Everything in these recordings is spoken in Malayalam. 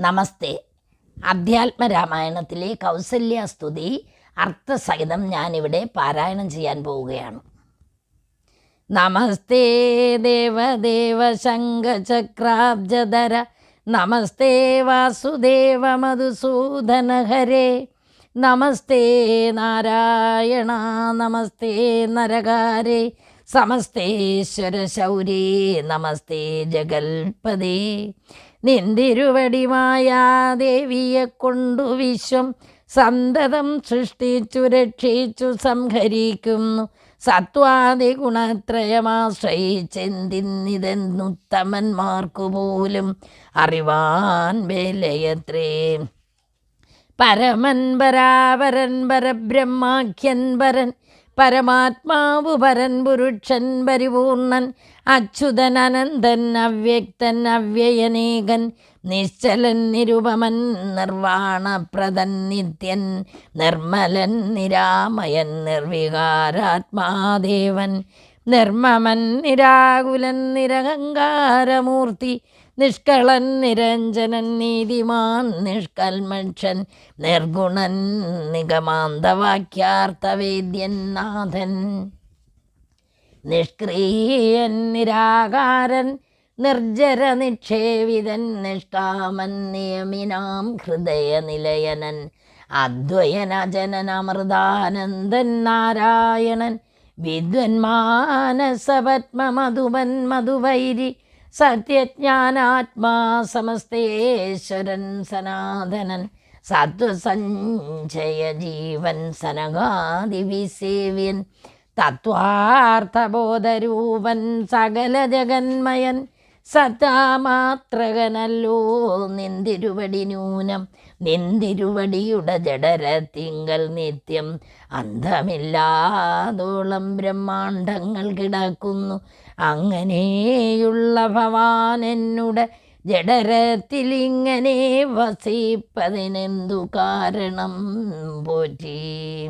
നമസ്തേ. അധ്യാത്മരാമായണത്തിലെ കൗസല്യസ്തുതി അർത്ഥസഹിതം ഞാനിവിടെ പാരായണം ചെയ്യാൻ പോവുകയാണ്. നമസ്തേ ദേവദേവ ശംഖചക്രാബ്ജധര. നമസ്തേ വാസുദേവ മധുസൂദന ഹരേ. നമസ്തേ നാരായണ നമസ്തേ നരകാരേ. സമസ്തേശ്വര ശൗരി നമസ്തേ ജഗൽപതി. നിന്തിരുവടിമായ ദേവിയെ കൊണ്ടു വിശ്വം സന്തതം സൃഷ്ടിച്ചു രക്ഷിച്ചു സംഹരിക്കുന്നു. സത്വാദി ഗുണത്രയമാശ്രയിച്ചെന്തിന്നിതെന്നുത്തമന്മാർക്കു പോലും അറിവാൻ വേലയത്രേ. പരമൻ പരാപരൻ പരബ്രഹ്മാഖ്യൻ പരൻ പരമാത്മാവു പരൻ പുരുഷൻ പരിപൂർണൻ അച്യുതൻ അനന്തൻ അവ്യക്തൻ അവ്യയനേകൻ നിശ്ചലൻ നിരുപമൻ നിർവാണപ്രദൻ നിത്യൻ നിർമ്മലൻ നിരാമയൻ നിർവികാരാത്മാദേവൻ നിർമ്മമൻ നിരാകുലൻ നിരഹങ്കാരമൂർത്തി നിഷ്കളൻ നിരഞ്ജനൻ നീതിമാൻ നിഷ്കൽമക്ഷൻ നിർഗുണൻ നിഗമാന്തവാക്യാർത്ഥവേദ്യൻ നാഥൻ. നിഷ്ക്രിയൻ നിരാകാരൻ നിർജര നിക്ഷേവിതൻ നിഷ്കാമൻ നിയമിനാം ഹൃദയനിലയനൻ അദ്വയനജനനമൃതാനന്ദൻ നാരായണൻ വിദ്വന്മാനസപത്മമധുവൻ മധുവൈരി സത്യജ്ഞാനാത്മാ സമസ്തേശ്വരൻ സനാതനൻ. സത്വസഞ്ചയ ജീവൻ സനകാദിവിസേവ്യൻ. തത്വാർത്ഥബോധരൂപൻ സകല ജഗന്മയൻ സദാമാത്രകനല്ലോ നിന്തിരുവടി ന്യൂനം. നിന്തിരുവടിയുടെ ജഡരത്തിങ്കൽ നിത്യം. അന്ധമില്ലാതോളം ബ്രഹ്മാണ്ടങ്ങൾ കിടക്കുന്നു. അങ്ങനെയുള്ള ഭവാൻ എന്നുടെ ജഡരത്തിലിങ്ങനെ വസിപ്പതിനെന്തു കാരണം പോറ്റി?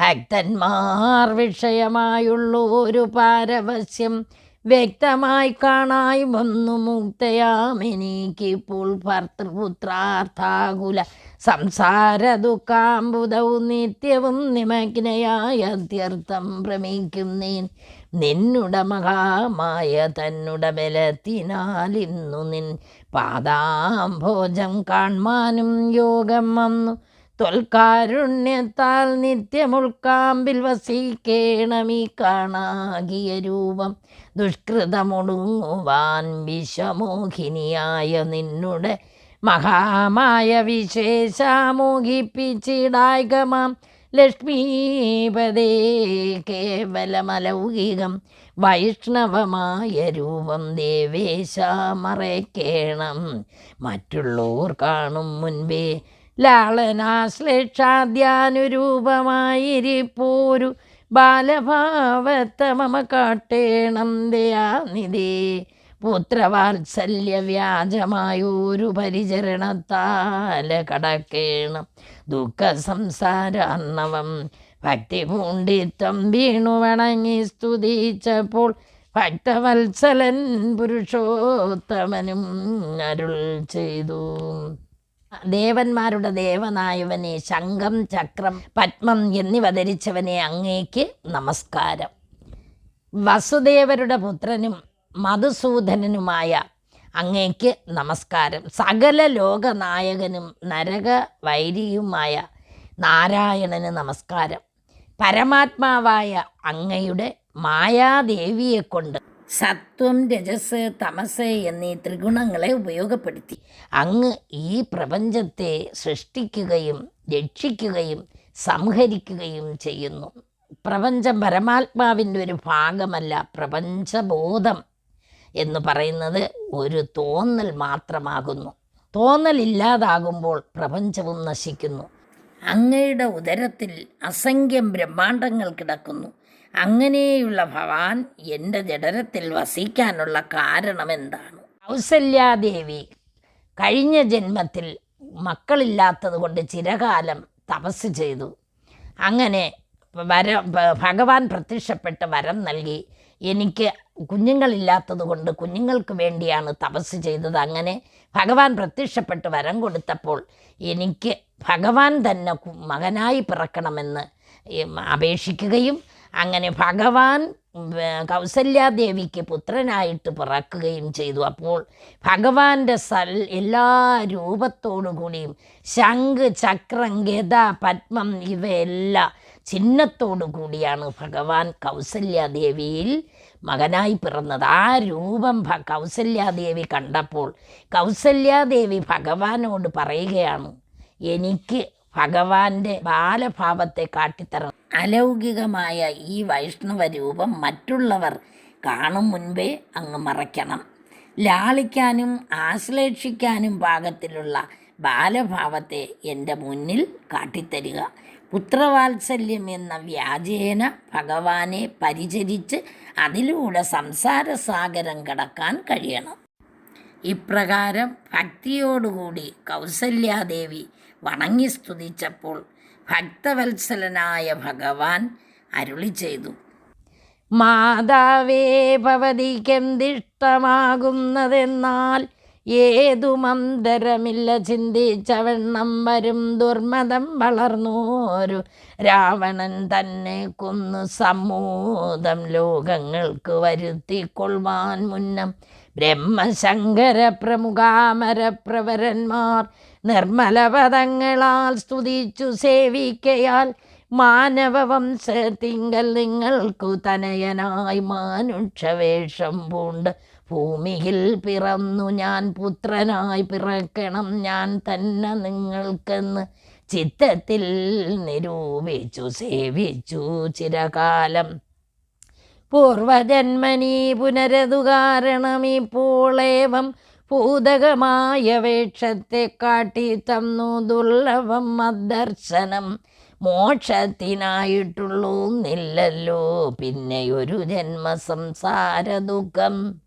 ഭക്തന്മാർ വിഷയമായുള്ള ഒരു പാരവശ്യം വ്യക്തമായി കാണായി വന്നു മുക്തയാമെനിക്കിപ്പോൾ ഭർത്തൃപുത്രാർത്ഥാകുല സംസാര ദുഃഖാംബുദൗ നിത്യവും നിമഗ്നയായ അത്യർത്ഥം ഭ്രമിക്കുന്നേൻ. നിന്നുട മഹാമായ തന്നുട ബലത്തിനാൽ ഇന്നു നിൻ പാദാംഭോജം കാൺമാനും യോഗം വന്നു. തൊൽക്കാരുണ്യത്താൽ നിത്യമുൾക്കാമ്പിൽ വസിക്കേണമീ കാണാകിയ രൂപം. ദുഷ്കൃതമൊടുങ്ങുവാൻ വിഷമോഹിനിയായ നിന്നുടെ മഹാമായ വിശേഷമോഹിപ്പിച്ചിടായകമാം ലക്ഷ്മീപദേ കേവലമലൗകികം വൈഷ്ണവമായ രൂപം ദേവേശ മറയ്ക്കേണം. മറ്റുള്ളോർ കാണും മുൻപേ ലാളനാശ്ലേഷാദ്യാനുരൂപമായിരിപ്പോരു ബാലഭാവത്ത മമ കാട്ടേണം ദയാനിധേ. പുത്രവാത്സല്യ വ്യാജമായൊരു പരിചരണത്താല കടക്കേണം ദുഃഖ സംസാരാർണവം ഭക്തി പൂണ്ടിത്വം വീണു വണങ്ങി സ്തുതിച്ചപ്പോൾ ഭക്തവത്സലൻ പുരുഷോത്തമനും അരുൾ ചെയ്തു. ദേവന്മാരുടെ ദേവനായവനെ ശംഖം ചക്രം പത്മം എന്നിവ ധരിച്ചവനെ അങ്ങേക്ക് നമസ്കാരം. വസുദേവരുടെ പുത്രനും മധുസൂദനനുമായ അങ്ങേക്ക് നമസ്കാരം. സകല ലോകനായകനും നരക വൈരിയുമായ നാരായണന് നമസ്കാരം. പരമാത്മാവായ അങ്ങയുടെ മായാദേവിയെക്കൊണ്ട് സത്വം രജസ് തമസ് എന്നീ ത്രിഗുണങ്ങളെ ഉപയോഗപ്പെടുത്തി അങ്ങ് ഈ പ്രപഞ്ചത്തെ സൃഷ്ടിക്കുകയും രക്ഷിക്കുകയും സംഹരിക്കുകയും ചെയ്യുന്നു. പ്രപഞ്ചം പരമാത്മാവിന്റെ ഒരു ഭാഗമല്ല പ്രപഞ്ചബോധം. എന്ന് പറയുന്നത് ഒരു തോന്നൽ മാത്രമാകുന്നു. തോന്നലില്ലാതാകുമ്പോൾ പ്രപഞ്ചവും നശിക്കുന്നു. അങ്ങയുടെ ഉദരത്തിൽ അസംഖ്യം ബ്രഹ്മാണ്ടങ്ങൾ കിടക്കുന്നു. അങ്ങനെയുള്ള ഭവാൻ എന്റെ ജഡരത്തിൽ വസിക്കാനുള്ള കാരണം എന്താണ് കൗസല്യാദേവി കഴിഞ്ഞ ജന്മത്തിൽ മക്കളില്ലാത്തത് കൊണ്ട് ചിരകാലം തപസ് ചെയ്തു. അങ്ങനെ വര ഭഗവാൻ പ്രത്യക്ഷപ്പെട്ട് വരം നൽകി. എനിക്ക് കുഞ്ഞുങ്ങളില്ലാത്തത് കൊണ്ട് കുഞ്ഞുങ്ങൾക്ക് വേണ്ടിയാണ് തപസ് ചെയ്തത്. അങ്ങനെ ഭഗവാൻ പ്രത്യക്ഷപ്പെട്ട് വരം കൊടുത്തപ്പോൾ എനിക്ക് ഭഗവാൻ തന്നെ മകനായി പിറക്കണമെന്ന് അപേക്ഷിക്കുകയും അങ്ങനെ ഭഗവാൻ കൗസല്യാദേവിക്ക് പുത്രനായിട്ട് പിറക്കുകയും ചെയ്തു. അപ്പോൾ ഭഗവാന്റെ സൽ എല്ലാ രൂപത്തോടു കൂടിയും ശംഖ് ചക്രം ഗത പത്മം ഇവയെല്ലാം ചിഹ്നത്തോടു കൂടിയാണ് ഭഗവാൻ കൗസല്യാദേവിയിൽ മകനായി പിറന്നത്. ആ രൂപം കൗസല്യാദേവി കണ്ടപ്പോൾ കൗസല്യാദേവി ഭഗവാനോട് പറയുകയാണ് എനിക്ക് ഭഗവാന്റെ ബാലഭാവത്തെ കാട്ടിത്തരണം. അലൗകികമായ ഈ വൈഷ്ണവ രൂപം മറ്റുള്ളവർ കാണും മുൻപേ അങ്ങ് മറയ്ക്കണം. ലാളിക്കാനും ആശ്ലേഷിക്കാനും പാകത്തിലുള്ള ബാലഭാവത്തെ എന്റെ മുന്നിൽ കാട്ടിത്തരിക. പുത്രവാത്സല്യം എന്ന വ്യാജേന ഭഗവാനെ പരിചരിച്ച് അതിലൂടെ സംസാരസാഗരം കടക്കാൻ കഴിയണം. ഇപ്രകാരം ഭക്തിയോടുകൂടി കൗസല്യാദേവി വണങ്ങി സ്തുതിച്ചപ്പോൾ ഭക്തവത്സലനായ ഭഗവാൻ അരുളി ചെയ്തു. മാതാവേ ഭവതിക്കെന്തിഷ്ടമാകുന്നതെന്നാൽ ഏതു മന്ദരമില്ല ചിന്തിച്ചവണ്ണം വരും ദുർമതം വളർന്നോരു രാവണൻ തന്നെ കുന്നു സമൂതം ലോകങ്ങൾക്ക് വരുത്തിക്കൊള്ളുവാൻ മുന്നം ബ്രഹ്മശങ്കര പ്രമുഖാമര പ്രവരന്മാർ നിർമ്മലപദങ്ങളാൽ സ്തുതിച്ചു സേവിക്കയാൽ മാനവവംശത്തിങ്കൽ നിങ്ങൾക്കു തനയനായി മാനുഷവേഷം പൂണ്ട് ഭൂമിയിൽ പിറന്നു ഞാൻ പുത്രനായി പിറക്കണം. ഞാൻ തന്നെ നിങ്ങൾക്കെന്ന് ചിത്തത്തിൽ നിരൂപിച്ചു സേവിച്ചു ചിരകാലം. പൂർവജന്മനി പുനരതു കാരണമിപ്പോളേവം ഭൂതകമായ വേഷത്തെ കാട്ടി തന്നു ദുർലഭം മദ്ദർശനം. മോക്ഷത്തിനായിട്ടുള്ളൂ നില്ലല്ലോ പിന്നെ ഒരു ജന്മസംസാര ദുഃഖം.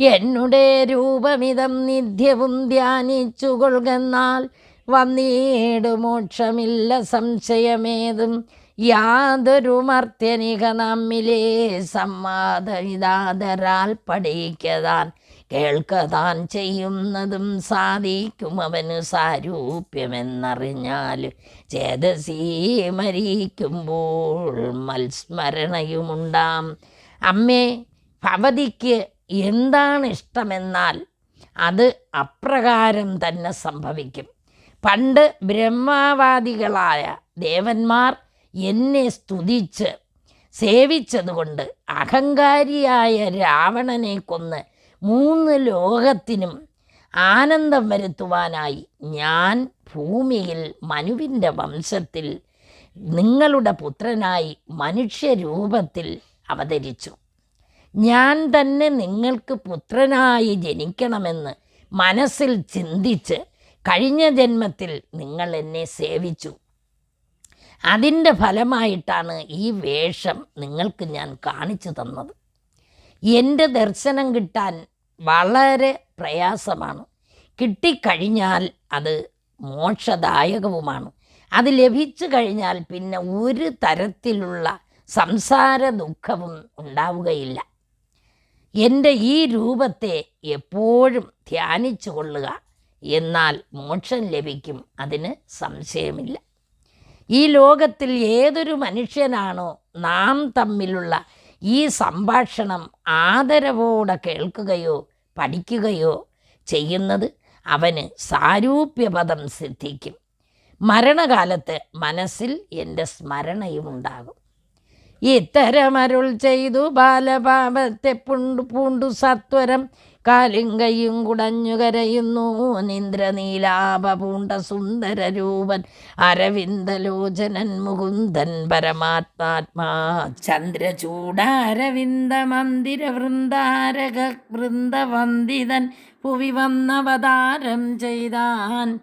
എന്നുടെ രൂപമിതം നിത്യവും ധ്യാനിച്ചു കൊള്ളുന്നാൽ വന്നീടു മോക്ഷമില്ല സംശയമേതും. യാതൊരു മർത്യനിക നമ്മിലെ സംവാദവിദാതരാൽ പഠിക്കതാൻ കേൾക്കതാൻ ചെയ്യുന്നതും സാധിക്കും അവന് സാരൂപ്യമെന്നറിഞ്ഞാൽ. ചേതസീ മരിക്കുമ്പോൾ മത്സ്മരണയുമുണ്ടാം. അമ്മേ ഭവതിക്ക് എന്താണ് ഇഷ്ടമെന്നാൽ അത് അപ്രകാരം തന്നെ സംഭവിക്കും. പണ്ട് ബ്രഹ്മവാദികളായ ദേവന്മാർ എന്നെ സ്തുതിച്ച് സേവിച്ചതുകൊണ്ട് അഹങ്കാരിയായ രാവണനെ കൊന്ന് മൂന്ന് ലോകത്തിനും ആനന്ദം വരുത്തുവാനായി ഞാൻ ഭൂമിയിൽ മനുവിന്റെ വംശത്തിൽ നിങ്ങളുടെ പുത്രനായി മനുഷ്യരൂപത്തിൽ അവതരിച്ചു. ഞാൻ തന്നെ നിങ്ങൾക്ക് പുത്രനായി ജനിക്കണമെന്ന് മനസ്സിൽ ചിന്തിച്ച് കഴിഞ്ഞ ജന്മത്തിൽ നിങ്ങൾ എന്നെ സേവിച്ചു. അതിന്റെ ഫലമായിട്ടാണ് ഈ വേഷം നിങ്ങൾക്ക് ഞാൻ കാണിച്ചു തന്നത്. എന്റെ ദർശനം കിട്ടാൻ വളരെ പ്രയാസമാണ്. കിട്ടിക്കഴിഞ്ഞാൽ അത് മോക്ഷദായകവുമാണ്. അത് ലഭിച്ചു കഴിഞ്ഞാൽ പിന്നെ ഒരു തരത്തിലുള്ള സംസാര ദുഃഖവും ഉണ്ടാവുകയില്ല. എന്റെ ഈ രൂപത്തെ എപ്പോഴും ധ്യാനിച്ചു കൊള്ളുക. എന്നാൽ മോക്ഷം ലഭിക്കും അതിന് സംശയമില്ല. ഈ ലോകത്തിൽ ഏതൊരു മനുഷ്യനാണോ നാം തമ്മിലുള്ള ഈ സംഭാഷണം ആദരവോടെ കേൾക്കുകയോ പഠിക്കുകയോ ചെയ്യുന്നത് അവന് സാരൂപ്യപദം സിദ്ധിക്കും. മരണകാലത്ത് മനസ്സിൽ എന്റെ സ്മരണയും ഉണ്ടാകും ഇത്തരമരുൾ ചെയ്തു ബാലപാപത്തെ പുണ്ടു പൂണ്ടു സത്വരം. കാലും കൈയും കുടഞ്ഞു കരയുന്നു. നിന്ദ്രനീലാപ പൂണ്ട സുന്ദര രൂപൻ അരവിന്ദലോചനൻ മുകുന്ദൻ പരമാത്മാത്മാ ചന്ദ്രചൂട അരവിന്ദ മന്ദിര വൃന്ദാരക വൃന്ദവന്ദിതൻ പുവി വന്നവതാരം ചെയ്താൻ.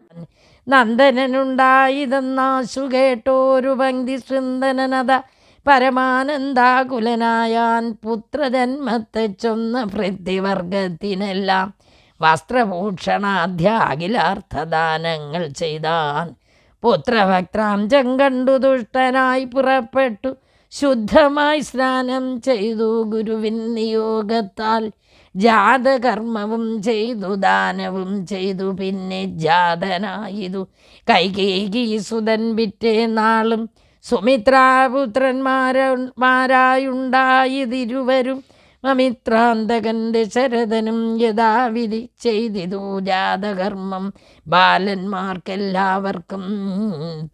നന്ദനനുണ്ടായിതെന്നാശു കേട്ടോരു പങ്ക്തി ശൃന്ദനനത പരമാനന്ദാകുലനായാൻ പുത്രജന്മത്തെ ചൊന്ന പൃഥ്വിവർഗത്തിനെല്ലാം വസ്ത്രഭൂഷണാധ്യാകിലാർത്ഥദാനങ്ങൾ ചെയ്താൻ പുത്രഭക്താംശം കണ്ടു ദുഷ്ടനായി പുറപ്പെട്ടു ശുദ്ധമായി സ്നാനം ചെയ്തു ഗുരുവിൻ നിയോഗത്താൽ ജാതകർമ്മവും ചെയ്തു ദാനവും ചെയ്തു പിന്നെ ജാതനായിതു. കൈകേകി സുതൻ പിറ്റേ നാളും സുമിത്രാപുത്രന്മാരായുണ്ടായതിരുവരും മമിത്രാന്തകൻ ദശരഥനും യഥാവിധി ചെയ്തിതു ജാതകർമ്മം. ബാലന്മാർക്കെല്ലാവർക്കും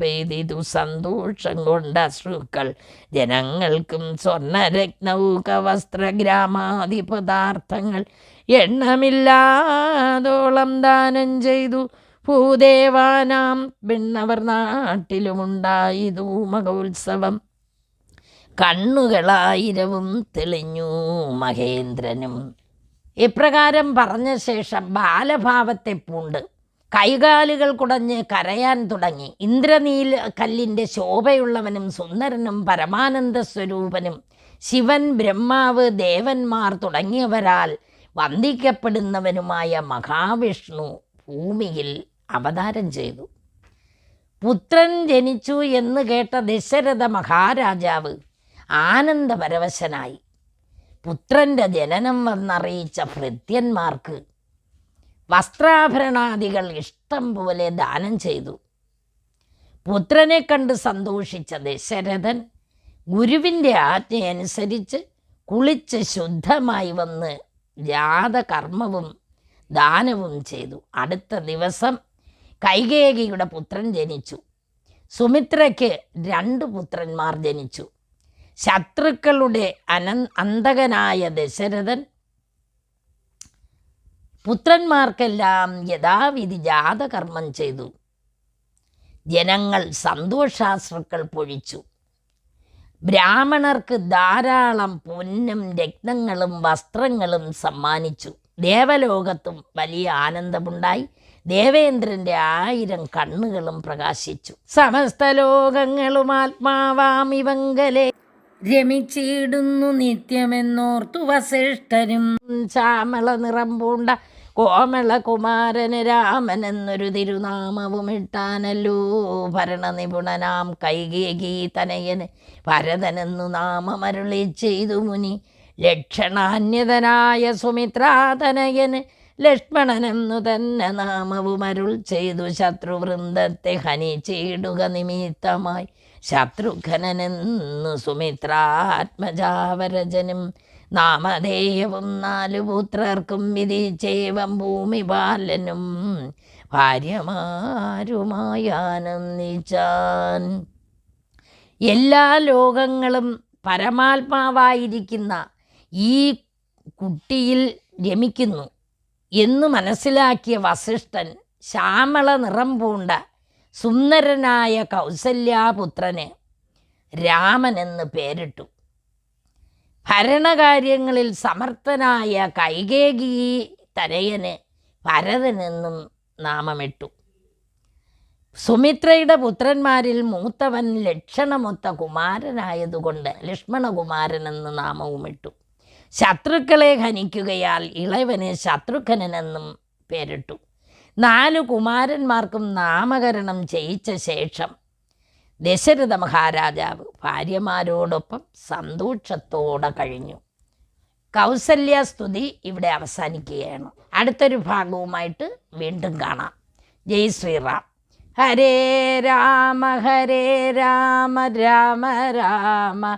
പെയ്തിതു സന്തോഷം കൊണ്ട അശ്രുക്കൾ. ജനങ്ങൾക്കും സ്വർണരത്നൗക വസ്ത്രഗ്രാമാദി പദാർത്ഥങ്ങൾ. എണ്ണമില്ലാതോളം ദാനം ചെയ്തു. ഭൂദേവാനാം പിന്നവർ നാട്ടിലുമുണ്ടായി ധൂമകോത്സവം. കണ്ണുകളായിരവും തെളിഞ്ഞു മഹേന്ദ്രനും. ഇപ്രകാരം പറഞ്ഞ ശേഷം ബാലഭാവത്തെ പൂണ്ട്. കൈകാലുകൾ കുടഞ്ഞ് കരയാൻ തുടങ്ങി. ഇന്ദ്രനീൽ കല്ലിന്റെ ശോഭയുള്ളവനും സുന്ദരനും പരമാനന്ദ സ്വരൂപനും ശിവൻ ബ്രഹ്മാവ് ദേവന്മാർ തുടങ്ങിയവരാൽ വന്ദിക്കപ്പെടുന്നവനുമായ മഹാവിഷ്ണു ഭൂമിയിൽ അവതാരം ചെയ്തു. പുത്രൻ ജനിച്ചു എന്ന് കേട്ട ദശരഥ മഹാരാജാവ് ആനന്ദപരവശനായി. പുത്രന്റെ ജനനം വന്നറിയിച്ച ഭൃത്യന്മാർക്ക് വസ്ത്രാഭരണാദികൾ ഇഷ്ടം പോലെ ദാനം ചെയ്തു. പുത്രനെ കണ്ട് സന്തോഷിച്ച ദശരഥൻ ഗുരുവിന്റെ ആജ്ഞയനുസരിച്ച് കുളിച്ച് ശുദ്ധമായി വന്ന് ജാതകർമ്മവും ദാനവും ചെയ്തു. അടുത്ത ദിവസം കൈകേകിയുടെ പുത്രൻ ജനിച്ചു. സുമിത്രയ്ക്ക് രണ്ട് പുത്രന്മാർ ജനിച്ചു. ശത്രുക്കളുടെ അന അന്തകനായ ദശരഥൻ പുത്രന്മാർക്കെല്ലാം യഥാവിധി ജാതകർമ്മം ചെയ്തു. ജനങ്ങൾ സന്തോഷാശ്രുക്കൾ പൊഴിച്ചു. ബ്രാഹ്മണർക്ക് ധാരാളം പൊന്നും രക്തങ്ങളും വസ്ത്രങ്ങളും സമ്മാനിച്ചു. ദേവലോകത്തും വലിയ ആനന്ദമുണ്ടായി. ദേവേന്ദ്രന്റെ ആയിരം കണ്ണുകളും പ്രകാശിച്ചു. സമസ്ത ലോകങ്ങളും ആത്മാവാം ഇവങ്കലെ. രമിച്ചിടുന്നു നിത്യമെന്നോർത്തു വസിഷ്ഠരും. ശ്യാമള നിറം പൂണ്ട കോമള കുമാരന് രാമൻ എന്നൊരു തിരുനാമവും ഇട്ടാനല്ലോ. ഭരണനിപുണനാം കൈകേകി തനയന് ഭരതനെന്നു നാമമരുളി ചെയ്തു മുനി. ലക്ഷണാന്യതനായ സുമിത്രാതനയന് ലക്ഷ്മണനെന്നു തന്നെ നാമവും അരുൾ ചെയ്തു ശത്രുവൃന്ദത്തെ ഹനിച്ചിടുക നിമിത്തമായി. ശത്രുഘ്നെന്നു സുമിത്രാത്മജാവരജനും നാമധേയവും നാലു പുത്രർക്കും വിധിച്ചേവം ഭൂമിപാലനും ഭാര്യമാരുമായി ആനന്ദിച്ചാൻ. എല്ലാ ലോകങ്ങളും പരമാത്മാവായിരിക്കുന്ന ഈ കുട്ടിയിൽ രമിക്കുന്നു. എന്ന് മനസ്സിലാക്കിയ വസിഷ്ഠൻ ശ്യാമള നിറം പൂണ്ട സുന്ദരനായ കൗസല്യാപുത്രന് രാമൻ എന്ന് പേരിട്ടു. ഭരണകാര്യങ്ങളിൽ സമർത്ഥനായ കൈകേകി തരയന് ഭരതനെന്നും നാമമിട്ടു. സുമിത്രയുടെ പുത്രന്മാരിൽ മൂത്തവൻ ലക്ഷണമൊത്ത കുമാരനായതുകൊണ്ട് ലക്ഷ്മണകുമാരൻ എന്ന് നാമവുമിട്ടു. ശത്രുക്കളെ ഹനിക്കുകയാൽ ഇളവന് ശത്രുഘ്നെന്നും പേരിട്ടു. നാലു കുമാരന്മാർക്കും നാമകരണം ചെയ്യിച്ച ശേഷം ദശരഥ മഹാരാജാവ് ഭാര്യമാരോടൊപ്പം സന്തോഷത്തോടെ കഴിഞ്ഞു. കൗസല്യ സ്തുതി ഇവിടെ അവസാനിക്കുകയാണ്. അടുത്തൊരു ഭാഗവുമായിട്ട് വീണ്ടും കാണാം. ജയ് ശ്രീറാം. ഹരേ രാമ ഹരേ രാമ രാമ രാമ.